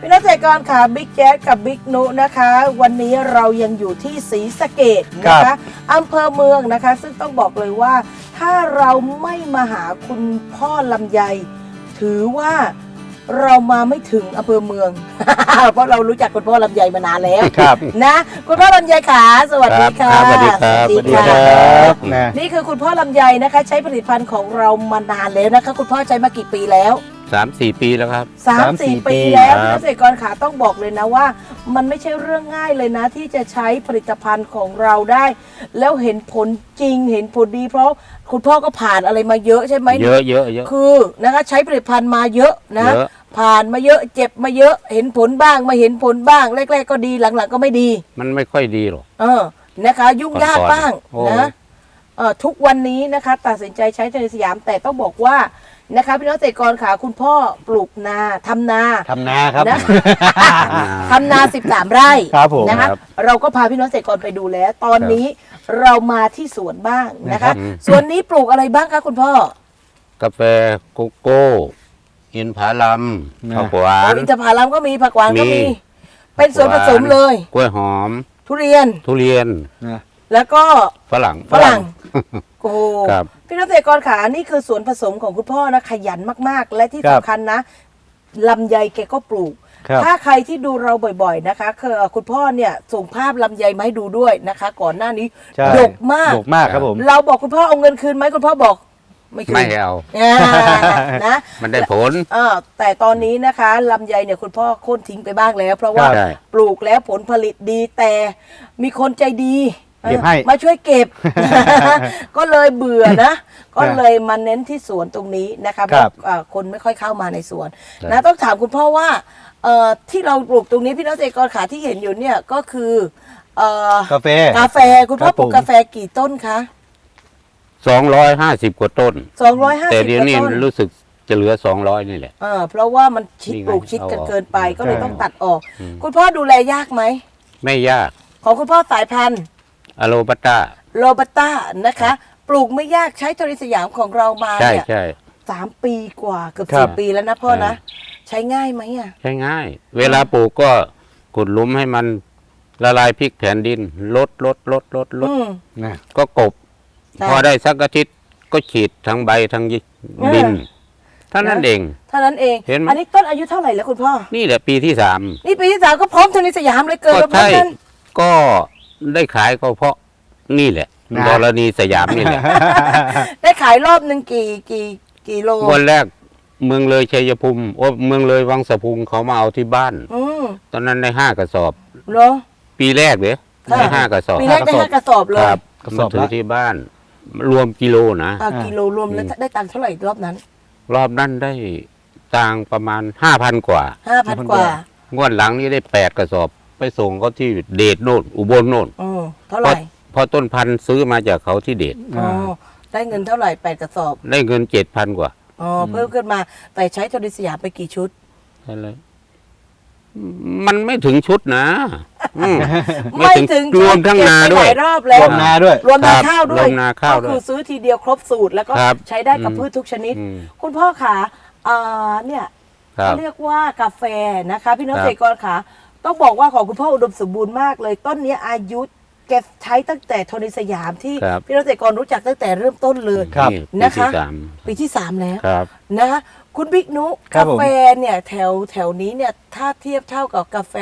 พี่น้องเกษตรกรค่ะบิ๊กแจ๊สกับบิ๊กนุนะคะ วันนี้เรายังอยู่ที่ศรีสะเกดนะครัคะบอำเภอเมืองนะคะ ซึ่งต้องบอกเลยว่า ถ้าเราไม่มาหาคุณพ่อลำไย ถือว่าเรามาไม่ถึงอำเภอเมือง เพราะเรารู้จักคุณพ่อลำไยมานานแล้วครับนะ คุณพ่อลำไยขาสวัสดีค่ะครับสวัสดีครับสวัสดีคค่ะรับนะนี่คือคุณพ่อลำไยนะคะ ใช้ผลิตภัณฑ์ของเรามานานแล้วนะคะ คุณพ่อใช้มากี่ปีแล้ว สามสี่ปีแล้วครับ สามสามสี่สี่ปีปีแล้วครับ เกษตรกรขาต้องบอกเลยนะว่า มันไม่ใช่เรื่องง่ายเลยนะ ที่จะใช้ผลิตภัณฑ์ของเราได้ แล้วเห็นผลจริงเห็นผลดี เพราะคุณพ่อก็ผ่านอะไรมาเยอะใช่ไหม เยอะเยอะเยอะ คือนะคะใช้ผลิตภัณฑ์มาเยอะนะ เยอะ ผ่านมาเยอะเจ็บมาเยอะเห็นผลบ้างมาเห็นผลบ้าง แรก ๆ ก็ดีหลังๆก็ไม่ดี มันไม่ค่อยดีหรอก เออนะคะ ยุ่งยากก่อนๆบ้างโอ้นะเออทุกวันนี้นะคะ ตัดสินใจใช้เทเลสยามแต่ต้องบอกว่า นะคะพี่น้องเกษตรกรขาคุณพ่อปลูกนาทำนาทำนาครับ นะทำนา13ไร่ครับผมนะคะครับเราก็พาพี่น้องเกษตรกรไปดูแล้ว ตอนนี้เรามาที่สวนบ้างนะครัคะบ สวนนี้ปลูกอะไรบ้างคะคุณพ่อ กาแฟโกโก้ อินผาลัมนะผักหวาโอ้นอินทผลัมก็มีผักหวานก็มี มีเป็นสวนผสมเลย กล้วยหอม ทุเรียน ทุเรียน นะ แล้วก็ฝรั่ง ฝรั่ง โอ้โหครับพี่น้องเกษตรกรขานี่คือสวนผสมของคุณพ่อนะขยันมากๆ และที่ครัสำบคัญนะลำไยแกก็ปลูก ครับถ้าใครที่ดูเราบ่อยๆนะคะคือคุณพ่อเนี่ยส่งภาพลำไยมาให้ดูด้วยนะคะ ก่อนหน้านี้ใช่ ดกมาก ดกมากครับผม เราบอกคุณพ่อเอาเงินคืนไหมคุณพ่อบอก ไม่คืนไม่เอา อ่านะ มันได้ผล เออแต่ตอนนี้นะคะลำไยเนี่ยคุณพ่อโค่นทิ้งไปบ้างแล้ว เพราะว่าใช่ปลูกแล้วผลผลิตดีแต่มีคนใจดี เก็บให้ มาช่วยเก็บ ก็เลยเบื่อนะ ก็เลยมาเน้นที่สวนตรงนี้นะคะเพครัราะบเอ่อคนไม่ค่อยเข้ามาในสวนใช่นะต้องถามคุณพ่อว่าเอ่อที่เราปลูกตรงนี้พี่น้องเกษตรกรขาที่เห็นอยู่เนี่ยก็คือเอ่อกาแฟกาแฟคุณพ่อครับปลูกผม กาแฟกี่ต้นคะสองร้อยห้าสิบกว่าต้น สองร้อยห้าแต่สิบเดี๋ยวนี้ต้น รู้สึกจะเหลือสองร้อยนี่แหละ เออเพราะว่ามันชิดนี่ไงปลูกชิดกันเอาออกเกินไปก็เลยใช่ ต้องตัดออก อืม คุณพ่อดูแลยากไหม ไม่ยาก ของคุณพ่อสายพันธุ์ อโลปาต้าโรบัสต้านะคะ ปลูกไม่ยากใช้ทริสยามของเรามาใช่เนี่ยใช่ สามปีกว่าเกือบครัสี่บปีแล้วนะพ่อนะใช้ง่ายไหมอะ ใช่ง่าย เวลาปลูกก็ขุดหลุมให้มันละลายพริกแผ่นดินลดลดลดลดลดอืม นะ ก็กบ ใช่พอได้สักอาทิตย์ก็ฉีดทั้งใบทั้งยิเออดินเท่านั้นเอง เท่านั้นเอง เห็นไหม อันนี้ต้นอายุเท่าไหร่แล้วคุณพ่อ นี่แหละปีที่สามนี่ปีที่สามก็พร้อมทริสยามเลยเกิดก็มาพร้อใช่มกันก็ ได้ขายก็เพราะนี่แหละนะ ดรณีสยามนี่แหละ ได้ขายรอบหนึ่งกี่กี่กี่โลวันแรกเมืองเลยชัยภูมิโอ้เมืองเลยวังสะพุงเขามาเอาที่บ้าน อืมตอนนั้นได้ห้ากระสอบ เหรอ ปีแรกเลยค่ะ ได้ห้ากระสอบปีแรกได้ห้ากระสอบเลคยรับกระสมาอบถือละ ที่บ้าน รวมกิโลนะ อ่ากิโลรวมแล้วอืมได้ตังค์เท่าไหร่รอบนั้นรอบนั้นได้ตังค์ประมาณห้าพันกว่าห้าพันกว่า งวดหลังนี้ได้แปดกระสอบ ไปส่งเขาที่เดชโน่นอุบลโน่นอืมเท่าไหร่เพราะต้นพันธุ์ซื้อมาจากเขาที่เดชอ๋อได้เงินเท่าไหร่แปดกระสอบ ได้เงินเจ็ดพันกว่าอ๋อเพิ่มขึ้นมาแต่ใช้ทริสยามไปกี่ชุดอะไรมันไม่ถึงชุดนะอืมไม่ถึงรวมทั้งนาเก็บไปด้วยหลายรอบแล้วรวมนาด้วย รวมนาครับข้าวด้รววยมนาข้าวก็ด้วคืยอซื้อทีเดียวครบสูตรแล้วก็ครับใช้ได้กับอืมพืชทุกชนิดอืมคุณพ่อขาอ่าเนี่ยครับเขาเรียกว่ากาแฟนะคะ พี่น้องครับเกษตรกรขา ต้องบอกว่าของคุณพ่ออุดมสมบูรณ์มากเลย ต้นเนี้ยอายุแกใช้ตั้งแต่โทนิสยามที่ครับ พี่น้องเกษตรกรรู้จักตั้งแต่เริ่มต้นเลย ครับ นี่ปีนะคะ ที่สามปีที่สามแล้ว ครับนะคะคุณบิ๊กนุครักาบผม แฟเนี่ยแถวแถวนี้เนี่ยถ้าเทียบเท่ากับกาแฟ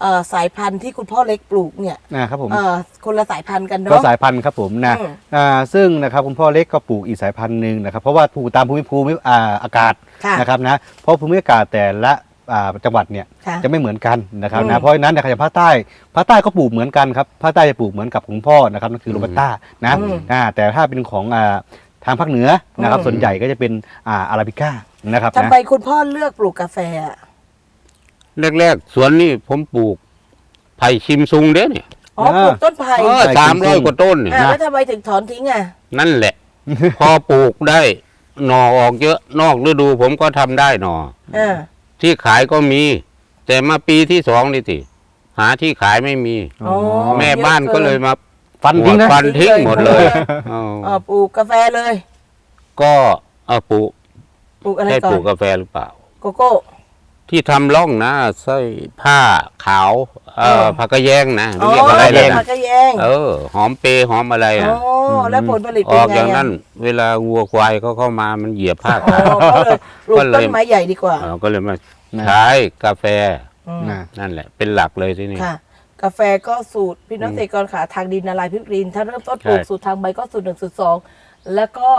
เอ่อสายพันธุ์ที่คุณพ่อเล็กปลูกเนี่ยนะครับผมเอ่อคนละสายพันธุ์กันก็เนาะ สายพันธุ์ครับผมนะอืม อ่าซึ่งนะครับคุณพ่อเล็กก็ปลูกอีกสายพันธุ์หนึ่งนะครับเพราะว่าปลูกตามภูมิภูมิอ่าอากาศค่ะ นะครับนะเพราะภูมิอากาศแต่ละ อ่าจังหวัดเนี่ยค่ะ จะไม่เหมือนกันนะครับอืนะม เพราะฉะนั้นนะครับอย่างภาคใต้ภาคใต้ก็ปลูกเหมือนกันครับภาคใต้จะปลูกเหมือนกับคุณพ่อนะครับนั่นคือโรบัสต้านะอืมอ่าแต่ถ้าเป็นของอ่าทางภาคเหนือนะครับอืม ส่วนใหญ่ก็จะเป็นอ่าอาราบิก้านะครับทำนะ ไมคุณพ่อเลือกปลูกกาแฟอะแรกๆ สวนนี่ผมปลูกไผ่ชิมซุงเด้เนี่ยอ๋อปลูกต้นไผ่เออสามร้อยกว่าต้นเนี่ยอะนะแล้วทำไมถึงถอนทิ้งอะ นั่นแหละ พอปลูกได้หน่อออกเยอะนอกฤดูผมก็ทำได้หน่ออ่า ที่ขายก็มี แต่มาปีที่สองนี่สิหาที่ขายไม่มี อ๋อ แม่บ้านก็เลยมาฟันทิ้งนะ ฟันทิ้งหมดเลยทิ้งเลยเอาเออปลูกกาแฟเลยก็เอาปลูกปลูกอะไรได้ก่อปลูนกกาแฟหรือเปล่า โกโก้ที่ทำร่องนะใส่ผ้าขาว เอเอออผักกระแยงนะอ๋อเรียกอะไรเป็เลยนนะผักกระแยงเออ หอมเปรย์หอมอะไรอ๋นะอแล้วผลผลิตอเป็นอกไงอย่างอะนั้น เวลาวัวควายเขาเข้ามามันเหยียบผ้าอ๋อขาวก็เลยปลูกก็เลยต้นไม้ใหญ่ดีกว่าเออก็เลยมานะใช้กาแฟอืมนะนั่นแหละ เป็นหลักเลยที่นี่ค่ะกาแฟก็สูตรพี่น้องเกษตรกรขาทางดินนาลายพิรินถ้าเริ่มต้นปลูกใช่สูตรทางใบก็สูตรหนึ่งสูตรสองแล้วก็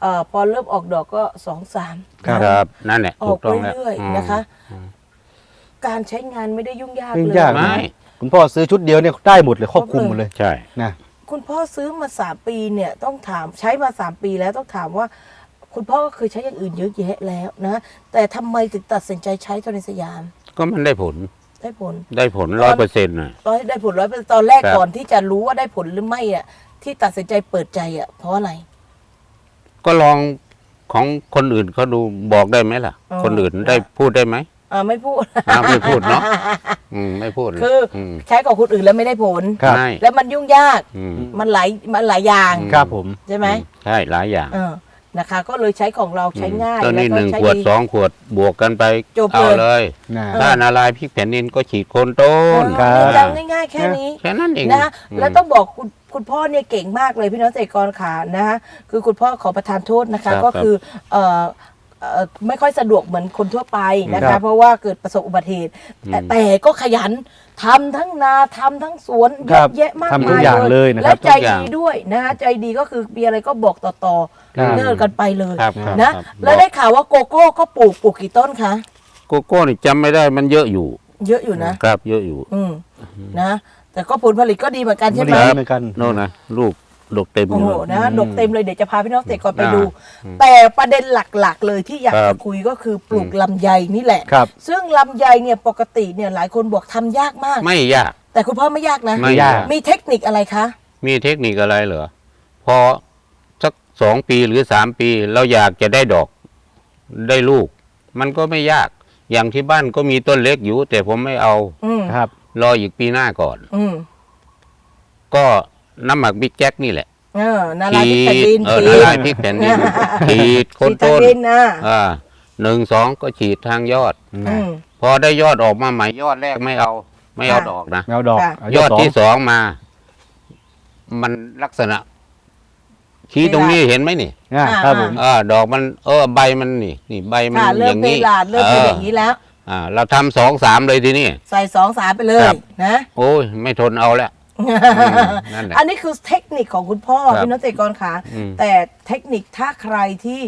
เอ่อพอเริ่มออกดอกก็สองสามครับครับนั่นแหละอถูอกกต้องแล้วเรื่อยอืมๆนะคะ การใช้งานไม่ได้ยุ่งยากยุ่งเลยยาก ไม่คุณพ่อซื้อชุดเดียวเนี่ยได้หมดเลยครอบคลุมหมดเลยใช่ นะคุณพ่อซื้อมาสามปีเนี่ยต้องถามใช้มาสามปีแล้วต้องถามว่า คุณพ่อก็เคยใช้อย่างอื่นเยอะแยะแล้วนะ แต่ทำไมถึงตัดสินใจใช้ตัวในสยามก็มันได้ผลได้ผล ได้ผลร้อยเปอร์เซ็นต์นะร้อยได้ผลร้อยเป็นตอนแรกครับ ก่อนที่จะรู้ว่าได้ผลหรือไม่อะที่ตัดสินใจเปิดใจอะเพราะอะไร ก็ลองของคนอื่นเขาดูบอกได้ไหมล่ะ อ๋อ คนอื่นได้พูดได้ไหม อ่าไม่พูด อ่าไม่พูดเนาะอืมไม่พูดคืออมใช้กับคนอื่นแล้วไม่ได้ผล ครับไม่แล้วมันยุ่งยากอืม มันหลายมันหลายอย่างอืมครับผม ใช่ไหมใช่หลายอย่างเออนะคะ ก็เลยใช้ของเราใช้ง่ายตอนนี้แล้วก็หนึ่งใช้ขวดดี สองขวดบวกกันไปจบเอาเลยเลยนะ เออ ถ้านาลายพริกแผ่นดินก็ฉีดโคนต้นครับจำง่ายๆแค่นี้ แค่นั้นเองนะคะอืมแล้วต้องบอกคุณคุณพ่อเนี่ยเก่งมากเลยพี่น้องเกษตรกรขานะคะคือคุณพ่อขอประทานโทษนะคะ ก็คือเอ่อเอ่อ ไม่ค่อยสะดวกเหมือนคนทั่วไปนะครัคะ บเพราะว่าเกิดประสบอุบัติเหตุ แต่แต่ก็ขยันทำทั้งนาทำทั้งสวนเยครัอะบแยะมากทำทุมากยอย่างเลยนะคและรับใจทุกอย่างดีด้วยนะคะใจดีก็คือมีอะไรก็บอกต่อครับ ๆเลิกกันไปเลยครับครับนะครับ แล้วได้ข่าวว่าโกโก้ก็ปลูกปลูกกี่ต้นคะโกโก้นี่จำไม่ได้มันเยอะอยู่เยอะอยู่นะ ครับ เยอะอยู่อืมนะ แต่ก็ผลผลิตก็ดีเหมือนกันใช่ไหมไม่ได้เหมือนกัน โน่นนะลูก ดกเต็มโอ้เลโหยนะดกเต็มเลยเดี๋ยวจะพาพี่น้องเกษตรกรไปอ่าดูอืมแต่ประเด็นหลักๆ เลยที่อยากครัจะบคุยก็คือปลูกลำไยนี่แหละครับซึ่งลำไยเนี่ยปกติเนี่ยหลายคนบอกทำยากมาก ไม่ยาก แต่คุณพ่อไม่ยากนะไม่ยากมีเทคนิคอะไรคะ มีเทคนิคอะไรเหรอพอสักสองปีหรือสามปีเราอยากจะได้ดอกได้ลูก มันก็ไม่ยากอย่างที่บ้านก็มีต้นเล็กอยู่ แต่ผมไม่เอาอืมครับ รออีกปีหน้าก่อนอืมก็ น้ำหมักบิ๊กแจ็คนี่แหละเออนาลายพริกแผ่นดินเออฉีละดลายพริกแผ่นดินฉีดโคนฉีดทางต้นดินนะอ่าหนึ่งสองก็ฉีดทางยอด อืม พอได้ยอดออกมาใหม่ยอดแรกไม่เอาไม่เอาค่ะ ดอกนะ แมวดอกค่ะเายยออดดสองที่สองมา มันลักษณะ ชี้ตรงนี้เห็นไหมนี่อ่าอ่า ครับผมอ่าดอกมัน เออใบมันนี่ นี่ใบมันค่ะอเริ่มย่างเปนี้ลาดเริ่มเป็นอย่างนี้แล้ว อ่า เราทำสองสามเลยทีนี้ ใส่สองสามไปเลยครับ นะ โอ้ยไม่ทนเอาแล้ว นั่นแหละ อันนี้คือเทคนิคของคุณพ่อครับพี่น้องเกษตรกรขาอืมแต่เทคนิคถ้าใครที่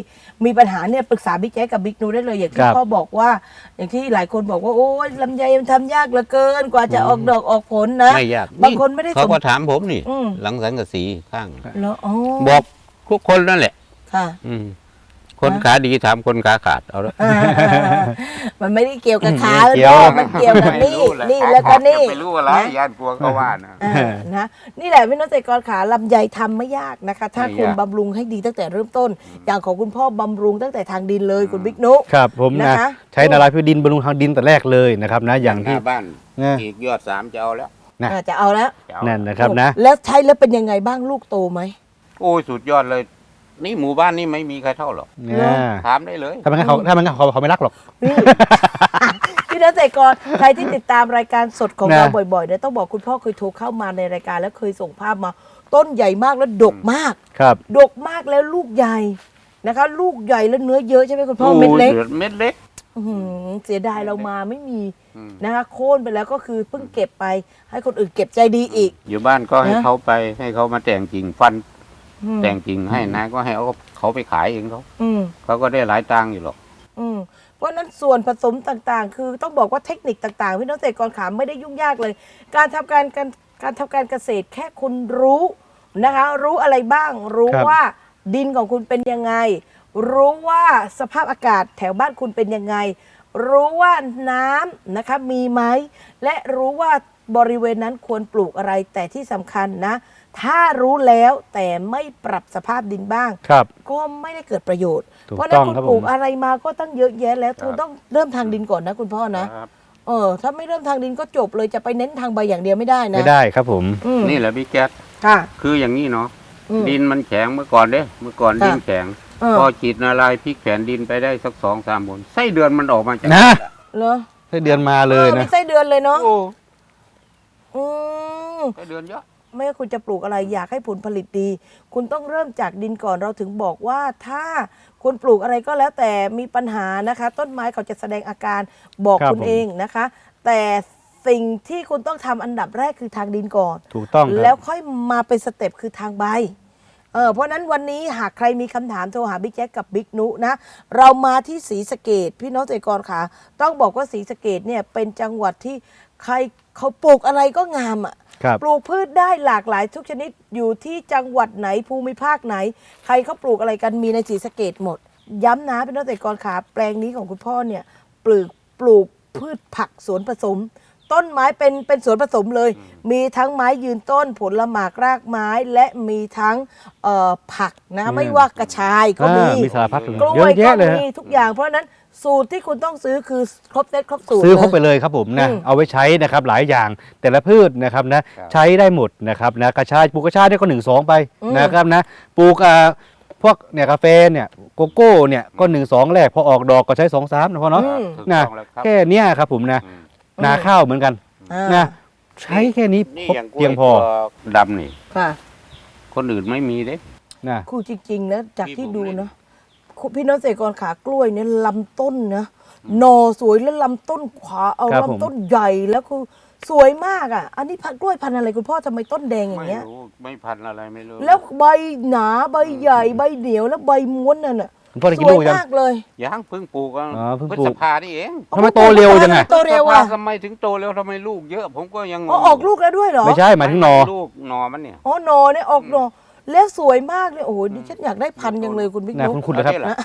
มีปัญหาเนี่ยปรึกษาบิ๊กแจ๊กกับบิ๊กนูได้เลยอย่างคที่รับพ่อบอกว่า อย่างที่หลายคนบอกว่าโอ้ยลำไยมันทำยากเหลือเกินกว่าจะออกดอกออกผลนะ ไม่ยากบางคนไม่ได้เขาสม ก็ถามผมนี่ อืม หลังสังกะสีข้าง แล้วอ๋อบอกทุกคนนั่นแหละ ค่ะ อืม คนขาดีถามคนขาขาดเอาละมันไม่ได้เกี่ยวกับขาไม่เกี่ยวพ่อมันเกี่ยวกับนี่นี่แล้วก็นี่ ไม่รู้อะไรนะยานกลัวเขาว่านะเออนะนี่แหละพี่น้องเกษตรกรขาลำไยทำไม่ยากนะคะ ถ้าไม่ยากคุณบำรุงให้ดีตั้งแต่เริ่มต้น อย่างของคุณพ่อบำรุงตั้งแต่ทางดินเลยคุณบิ๊กนุ ครับผมนะนะคะ ใช้นาลายพิดินบำรุงทางดินแต่แรกเลยนะครับนะอย่างหที่ น้าบ้านนะ อีกยอดสามจะเอาแล้วนะ อ่าจะเอาแล้วจะเอานั่นนะครับนะ แล้วใช้แล้วเป็นยังไงบ้างลูกโตไหมโอ้ยสุดยอดเลย นี่หมู่บ้านนี่ไม่มีใครเท่าหรอกเนี่ยถามได้เลยถ้ามันงั้นเขาถ้ามันงั้นเขาเขาไม่รักหรอก นี่ พี่น้องเกษตรกรใครที่ติดตามรายการสดของนะเราบ่อยๆเนี่ยต้องบอกคุณพ่อเคยโทรเข้ามาในรายการแล้วเคยส่งภาพมา ต้นใหญ่มากแล้วดกมาก ครับ ดกมากแล้วลูกใหญ่นะคะ ลูกใหญ่แล้วเนื้อเยอะใช่ไหมคุณพ่อเม็ดเล็กโอ้ยเม็ดเล็ก อื้อหือเสียดายเรามาไม่มีอืม นะคะโค่นไปแล้วก็คือเพิ่งเก็บไป ให้คนอื่นเก็บใจดีอีก อยู่บ้านก็ให้นะ เขาไปให้เขามาแต่งกิ่งฟัน อืมแต่งกิ่งให้นะก็ให้เขาเขาไปขายเองเขาอืม เขาก็ได้หลายตังค์อยู่หรอก อืมเพราะฉะนั้นส่วนผสมต่างๆ คือต้องบอกว่าเทคนิคต่างๆ พี่น้องเกษตรกรขาไม่ได้ยุ่งยากเลย การทำการการการทำการเกษตรแค่คุณรู้นะคะ รู้อะไรบ้าง รู้ครับ ว่าดินของคุณเป็นยังไง รู้ว่าสภาพอากาศแถวบ้านคุณเป็นยังไง รู้ว่าน้ำนะคะมีไหมและรู้ว่าบริเวณนั้นควรปลูกอะไรแต่ที่สำคัญนะ ถ้ารู้แล้วแต่ไม่ปรับสภาพดินบ้าง ครับ ก็ไม่ได้เกิดประโยชน์ ถูกเพราะฉะนั้นต้องคุณครับปลูกผม อะไรมาก็ตั้งเยอะแยะแล้วครับคุณต้องเริ่มทางดินก่อนนะคุณพ่อนะ ครับเออ ถ้าไม่เริ่มทางดินก็จบเลยจะไปเน้นทางใบอย่างเดียวไม่ได้นะไม่ได้ครับผม อืมนี่แหละพี่แก๊สค่ะคืออย่างนี้เนาะอืม ดินมันแข็งเมื่อก่อนเด้เมื่อก่อนค่ะ ดินแข็ง เออพอฉีดนาลายพริกแผ่นดินไปได้สักสองสามผลไส้เดือนมันออกมาจากนะเเหรอไส้เดือนมาเลยออนะ มีไส้เดือนเลยเนาะโอ้อืมไส้เดือนเยอะ ไม่ว่าคุณจะปลูกอะไรอยากให้ผลผลิตดี คุณต้องเริ่มจากดินก่อนเราถึงบอกว่าถ้าคุณปลูกอะไรก็แล้วแต่มีปัญหานะคะ ต้นไม้เขาจะแสดงอาการบอกครับคุณผม เองนะคะ แต่สิ่งที่คุณต้องทำอันดับแรกคือทางดินก่อน ถูกต้องครับแล้วค่อยมาเป็นสเต็ปคือทางใบ เออเพราะฉะนั้นวันนี้หากใครมีคำถามโทรหาบิ๊กแจ๊กกับบิ๊กนุนะ เรามาที่ศรีสะเกดพี่น้องเกษตรกรค่ะ ต้องบอกว่าศรีสะเกดเนี่ยเป็นจังหวัดที่ใครเขาปลูกอะไรก็งามอะครับ ปลูกพืชได้หลากหลายทุกชนิดอยู่ที่จังหวัดไหนภูมิภาคไหน ใครเขาปลูกอะไรกันมีในศรีสะเกดหมด ย้ำนะพี่น้องเกษตรกรขาแปลงนี้ของคุณพ่อเนี่ยปลูกปลูกพืชผักสวนผสม ต้นไม้เป็นเป็นสวนผสมเลย มีทั้งไม้ยืนต้นผลหมากรากไม้และมีทั้งเอ่อผักนะอืมไม่ว่ากระชายก็มีอ่ามีสารพัดเลยกล้เยวยอะก็แยะเลยมีทุกอย่างเพราะฉะนั้น สูตรที่คุณต้องซื้อคือครบเซตครบสูตรซื้อครบเลยไปเลยครับผมนะอืมเอาไว้ใช้นะครับหลายอย่างแต่ละพืชนะครับนะครับใช้ได้หมดนะครับนะกระชายปลูกกระชายได้ก็หนึ่งสองไปอืมนะครับนะปลูกอ่าพวกเนี่ยกาแฟเนี่ยโกโก้เนี่ยก็หนึ่งสองแรกพอออกดอกก็ใช้สองสามนะพ่อเนาะอืม ถูกนะต้องแล้วครับ แค่เนี้ยครับผมนะอืม นาข้าวเหมือนกันอ่านะใช้แค่นี้นี่ครบอย่างกล้วยเพียงพอตัวดำนี่ ค่ะคนอื่นไม่มีเด้ นะครูจริงๆนะจากที่ที่ผมดูเล่นนะครู พี่น้องเกษตรกรขากล้วยเนี่ยลำต้นนะหนอสวยแล้วลำต้นขวาเอาครับผม ลำต้นใหญ่แล้วคือสวยมากอะ อันนี้พันธุ์กล้วยพันธุ์อะไรคุณพ่อทำไมต้นแดงอย่างไม่เงี้ย รู้ไม่พันอะไรไม่รู้แล้วใบหนาใบใหญ่ใบเหนียวแล้วใบม้วนนั่นน่ะคุณพ่อได้สกินวลูยกยัง มากเลยยังเพิ่งปลูกอะอ๋อเพิ่งพฤปลูก ษภานี่เองทำไมโตเร็วจังอะ โตเร็วพฤษอะภาทำไมถึงโตเร็วทำไมลูกเยอะ ผมก็ยังงอ๋องออกลูกแล้วด้วยเหรอ ไม่ใช่หมายถึงหนอ ลูกหนอมันเนี่ย อ๋อหนอเนี่ยออกหนอ แล้วสวยมากเลยโอ้โหดิฉันอยากได้พันธุ์ยังเลยคุณบิ๊กนะนุ๊คุกณคุณนะครับเอาดิล่ะ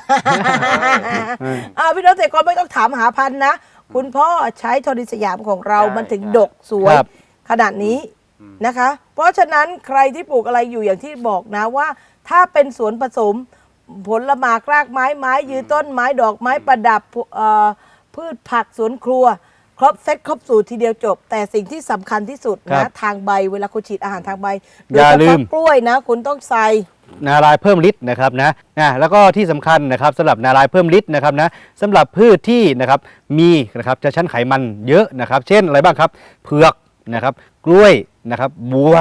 อืมอ่าพี่น้องเกษตรกรไม่ต้องถามหาพันธุ์นะ คุณพ่อใช้โทนิสยามของเราใช่มันถึงใช่ ดกสวย ครับขนาดนี้อืมนะคะ เพราะฉะนั้นใครที่ปลูกอะไรอยู่อย่างที่บอกนะว่า ถ้าเป็นสวนผสม ผลหมากรากไม้ไม้ยืนต้นไม้ดอกไม้ประดับเอ่อพืชผักสวนครัวค รบเซ็ตครบสูตรทีเดียวจบ แต่สิ่งที่สำคัญที่สุดครันะบทางใบเวลาคุณฉีดอาหารทางใบอย่าโดเฉพะลืมกล้วยนะ คุณต้องใส่ นารายณ์เพิ่มฤทธิ์นะครับนะนะแล้วก็ที่สำคัญนะครับสำหรับนารายณ์เพิ่มฤทธิ์นะครับนะสำหรับพืชที่นะครับมีนะครับจะชั้นไขมันเยอะนะครับ เช่นอะไรบ้างครับ เผือกนะครับกล้วยนะครับบัว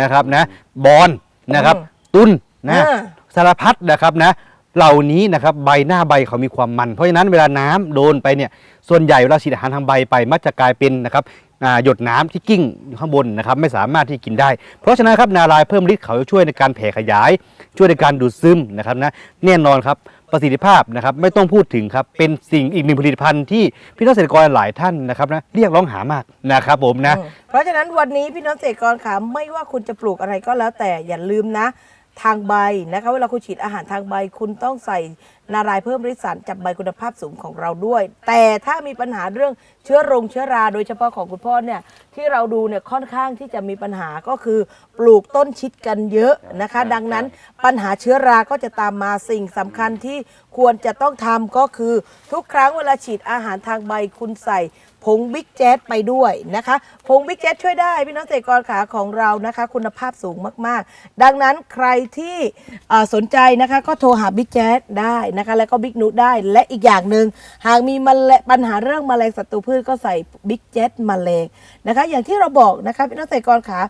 นะครับนะบอนนะครับอืมตุ้นนะอ่า สารพัดนะครับนะ เหล่านี้นะครับใบหน้าใบเขามีความมัน เพราะฉะนั้นเวลาน้ำโดนไปเนี่ยส่วนใหญ่เวลาฉีดอาหารทางใบไปมักจะกลายเป็นนะครับหยดน้ำที่กิ้งอยู่ข้างบนนะครับไม่สามารถที่กินได้ เพราะฉะนั้นครับนารายเพิ่มฤทธิ์เขาจะช่วยในการแผ่ขยาย ช่วยในการดูดซึมนะครับนะแน่นอนครับประสิทธิภาพนะครับไม่ต้องพูดถึงครับเป็นสิ่งอีกหนึ่งผลิตภัณฑ์ที่พี่น้องเกษตรกรหลายท่านนะครับนะเรียกร้องหามากนะครับผมนะเพราะฉะนั้นวันนี้พี่น้องเกษตรกรขาไม่ว่าคุณจะปลูกอะไรก็แล้วแต่อย่าลืมนะ ทางใบนะคะ เวลาคุณฉีดอาหารทางใบคุณต้องใส่ นารายณ์เพิ่มฤทธิ์สารจับใบคุณภาพสูงของเราด้วย แต่ถ้ามีปัญหาเรื่องเชื้อรงเชื้อราโดยเฉพาะของคุณพ่อเนี่ยที่เราดูเนี่ยค่อนข้างที่จะมีปัญหาก็คือปลูกต้นชิดกันเยอะนะคะ ดังนั้นปัญหาเชื้อราก็จะตามมาสิ่งสำคัญที่ควรจะต้องทำก็คือทุกครั้งเวลาฉีดอาหารทางใบคุณใส่ผงบิ๊กแจ๊ดไปด้วยนะคะ ผงบิ๊กแจ๊ดช่วยได้พี่น้องเกษตรกรขาของเรานะคะ คุณภาพสูงมากๆ ดังนั้นใครที่เอ่อสนใจนะคะก็โทรหาบิ๊กแจ๊ดได้นะคะ แล้วก็บิ๊กนุได้ และอีกอย่างหนึ่งหากมีแมลงปัญหาเรื่องแมลงศัตรูพืชก็ใส่บิ๊กแจ๊ดแมลงนะคะ อย่างที่เราบอกนะคะพี่น้องเกษตรกรขา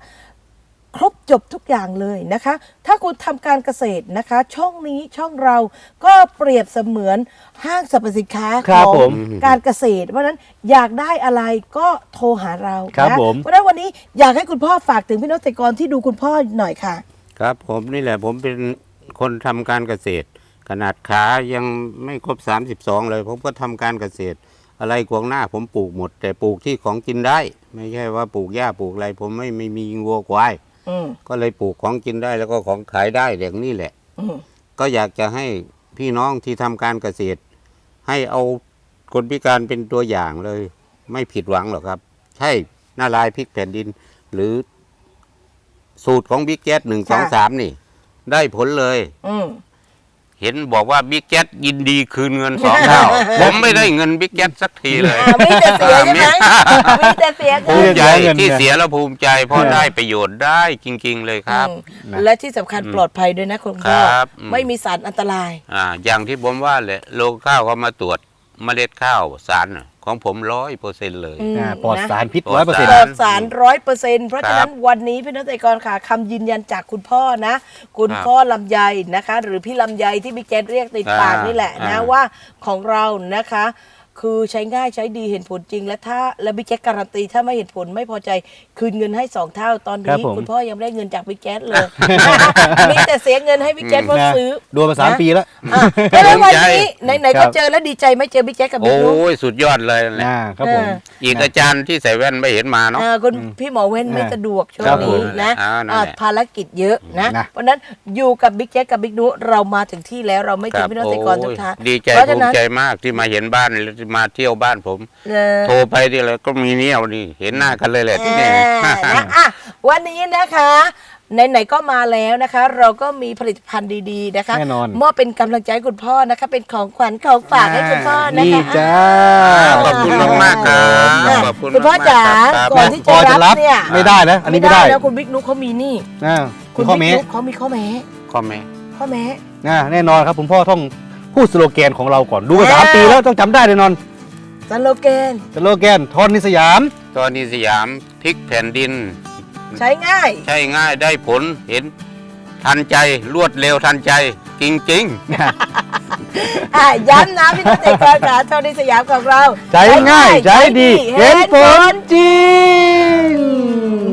ครบจบทุกอย่างเลยนะคะ ถ้าคุณทำการเกษตรนะคะ ช่องนี้ช่องเราก็เปรียบเสมือนห้างสรรพสินค้าครัขบองผมการเกษตร เพราะฉะนั้นอยากได้อะไรก็โทรหาเราครับนะผมเพราะฉะนั้นวันนี้อยากให้คุณพ่อฝากถึงพี่น้องเกษตรกรที่ดูคุณพ่อหน่อยค่ะ ครับผมนี่แหละผมเป็นคนทำการเกษตร ขนาดขายังไม่ครบ 32 เลย ผมก็ทำการเกษตร อะไรกวางหน้าผมปลูกหมด แต่ปลูกที่ของกินได้ ไม่ใช่ว่าปลูกหญ้าปลูกอะไร ผมไม่ไม่มีวัวควายอืมก็เลยปลูกของกินได้แล้วก็ของขายได้อย่างนี้แหละอืมก็อยากจะให้พี่น้องที่ทำการเกษตร ให้เอาคนพิการเป็นตัวอย่างเลย ไม่ผิดหวังหรอกครับ ใช่หน้าลายพริกแผ่นดิน หรือสูตรของบิ๊กแจ๊หนึ่งสองสามนี่ ได้ผลเลยอืม เห็นบอกว่าบิ๊กแจ๊ยินดีคืนเงินสองเท่า ผมไม่ได้เงินบิ๊กแจ๊สักทีเลยอ่ามีแต่เสียใช่ไหมมีแต่เสียภูเงินมิใจเงินที่เนี่ยเสียแล้วภูมิใจเพราะเออได้ประโยชน์ได้จริง ๆ เลยครับ อืมนะและที่สำคัญปลอดภัยด้วยนะคุณพ่อครับอืม ไม่มีสารอันตราย อ่าอย่างที่ผมว่าแหละโรงข้าวเขามาตรวจเมล็ดข้าวสารน่ะ ขของผมร้อยเปอร์เซ็นต์เลย ม อ่าปลอดนะสารพิษปลร้ออยดเปอร์เซ็นสาต์ ปลอดสารร้อยเปอร์เซ็นต์เพราะฉะนั้นครับวันนี้พี่น้องเกษตรกรค่ะคำยืนยันจากคุณพ่อนะ คุณครับพ่อลำไยนะคะ หรือพี่ลำไยที่บิ๊กแจ๊ดเรียกติดปากอ่านี่แหละนะอ่า ว่าของเรานะคะ คือใช้ง่ายใช้ดีเห็นผลจริง และถ้าและบิ๊กแจ๊ดการันตีถ้าไม่เห็นผลไม่พอใจคืนเงินให้สองเท่าตอนครับนี้ผม คุณพ่อยังไม่ได้เงินจากบิ๊กแจ๊ดเลย มีแต่เสียเงินให้บิ๊กแจ๊ดเพราะนะซื้อโดนมาสามนะปีแล้ว อะแล้วในวันนี้ใจไหนๆครัก็บ เจอแล้วดีใจไหม่เจอบิ๊กแจ๊ดกับบิ๊โอ้กนุ๊กยสุดยอดเลยนั่นแหละอ่าครับผมเอออีกอาจารย์ที่ใส่แว่นไม่เห็นมาเนาะ อ่าคุณพี่หมอเว้นไม่อ่าสะดวกช่วงครับผนี้มนะอ่านั่นแหละ อ่าภารกิจเยอะนะ นะ เพราะฉะนั้นอยู่กับบิ๊กแจ๊กกับบิ๊กนุเรามาถึงที่แล้วเราไม่คทิ้รังบพี่น้องเกษตรกรทุกท่านโอ้ยดีใจเพราะภูฉะมินั้นใจมากที่มาเห็นบ้านแล้วมาเที่ยวบ้านผม เอ่อโทรไปที่อะไรก็มีเนี่ยนี่เห็นหน้ากันเลยแหละที่นี่ อ่านะอะวันนี้นะคะไหนๆก็มาแล้วนะคะ เราก็มีผลิตภัณฑ์ดีๆนะคะแน่นอน มอบเป็นกำลังใจให้คุณพ่อนะคะ เป็นของขวัญของฝากให้คุณพ่อนะคะนี่จ้า ขอบคุณมากๆครับ อะขอบคุณคุณพ่อมากๆจ๋าครับ ก่อนที่พอจะรับเนี่ยไม่ได้นะ อันนี้ไม่ได้แล้วคุณบิ๊กนุ๊กเขามีนี่ อ่าคุณข้อบิ๊เมกนุ๊กเขามีข้อแม้ข้อแม้ข้อแม้ อ่าแน่นอนครับคุณพ่อต้อง พูดสโลแกนของเราก่อน ดูมาอ่าสามปีแล้วต้องจำได้แน่นอนสโลแกน สโลแกนทอนนิสยาม ตอนนี้สยามพลิกแผ่นดิน ใช้ง่าย ใช่ง่ายได้ผลเห็น ทันใจรวดเร็วทันใจ จริงๆอะย้ำนะพี่น้องเกษตรกรขาโทนิสยามของเราใจง่ายใจดี เห็นผลจริง